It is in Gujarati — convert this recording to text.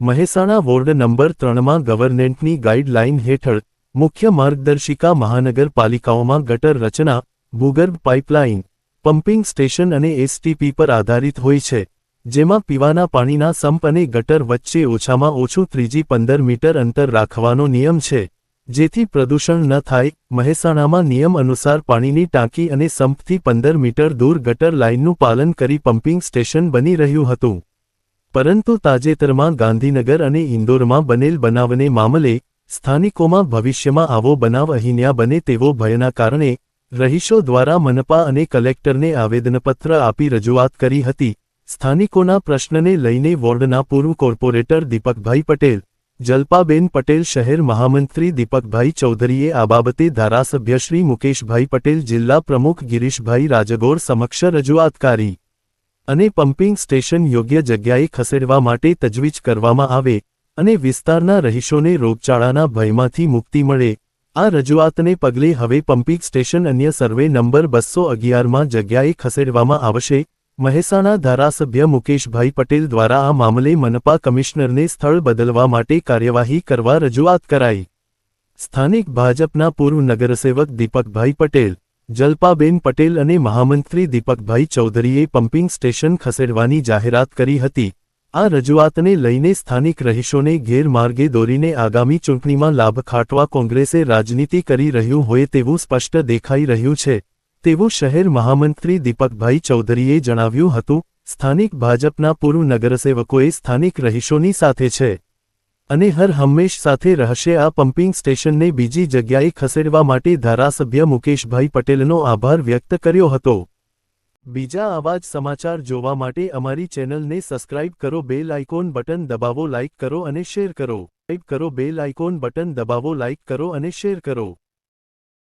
મહેસાણા વોર્ડ નંબર ત્રણમાં ગવર્નેન્ટની ગાઇડલાઇન હેઠળ મુખ્ય માર્ગદર્શિકા મહાનગરપાલિકાઓમાં ગટર રચના, ભૂગર્ભ પાઇપલાઇન, પમ્પિંગ સ્ટેશન અને એસટીપી પર આધારિત હોય છે, જેમાં પીવાના પાણીના સંપ અને ગટર વચ્ચે ઓછામાં ઓછું ત્રીજી પંદર મીટર અંતર રાખવાનો નિયમ છે, જેથી પ્રદૂષણ ન થાય. મહેસાણામાં નિયમ અનુસાર પાણીની ટાંકી અને સંપથી પંદર મીટર દૂર ગટર લાઇનનું પાલન કરી પમ્પિંગ સ્ટેશન બની રહ્યું હતું. પરંતુ તાજેતરમાં ગાંધીનગર અને ઇન્દોરમાં બનેલ બનાવને મામલે સ્થાનિકોમાં ભવિષ્યમાં આવો બનાવ અહીન્યા બને તેવો ભયના કારણે રહીશો દ્વારા મનપા અને કલેક્ટરને આવેદનપત્ર આપી રજૂઆત કરી હતી. સ્થાનિકોના પ્રશ્નને લઈને વોર્ડના પૂર્વ કોર્પોરેટર દીપકભાઈ પટેલ, જલપાબેન પટેલ, શહેર મહામંત્રી દીપકભાઈ ચૌધરીએ આ બાબતે ધારાસભ્ય શ્રી મુકેશભાઈ પટેલ, જિલ્લા પ્રમુખ ગિરીશભાઈ રાજગોર સમક્ષ રજૂઆત કરી. અને પમ્પિંગ સ્ટેશન યોગ્ય જગ્યાએ ખસેડવા માટે તજવીજ કરવામાં આવે અને વિસ્તારના રહીશોને રોગચાળાના ભયમાંથી મુક્તિ મળે. આ રજૂઆતને પગલે હવે પમ્પિંગ સ્ટેશન અન્ય સર્વે નંબર બસો અગિયારમાં જગ્યાએ ખસેડવામાં આવશે. મહેસાણા ધારાસભ્ય મુકેશભાઈ પટેલ દ્વારા આ મામલે મનપા કમિશનરને સ્થળ બદલવા માટે કાર્યવાહી કરવા રજૂઆત કરાઈ. સ્થાનિક ભાજપના પૂર્વ નગરસેવક દીપકભાઈ પટેલ જલપાબેન પટેલ અને મહામંત્રી દીપકભાઈ ચૌધરીએ પમ્પિંગ સ્ટેશન ખસેડવાની જાહેરાત કરી હતી. આ રજૂઆતને લઈને સ્થાનિક રહીશોને ગેરમાર્ગે દોરીને આગામી ચૂંટણીમાં લાભ ખાટવા કોંગ્રેસે રાજનીતિ કરી રહ્યું હોય તેવું સ્પષ્ટ દેખાઈ રહ્યું છે. તેવું શહેર મહામંત્રી દીપકભાઈ ચૌધરીએ જણાવ્યું હતું. સ્થાનિક ભાજપના પૂર્વ નગરસેવકોએ સ્થાનિક રહીશોની સાથે છે. અને હર હંમેશ સાથે રહેશે આ પમ્પિંગ સ્ટેશનને બીજી જગ્યાએ ખસેડવા માટે ધારાસભ્ય મુકેશભાઈ પટેલનો આભાર વ્યક્ત કર્યો હતો. બીજા આવા જ સમાચાર જોવા માટે અમારી ચેનલને સબસ્ક્રાઇબ કરો, બેલ આઇકોન બટન દબાવો, લાઇક કરો અને શેર કરો. ટાઈપ કરો, બેલ આઇકોન બટન દબાવો, લાઇક કરો અને શેર કરો.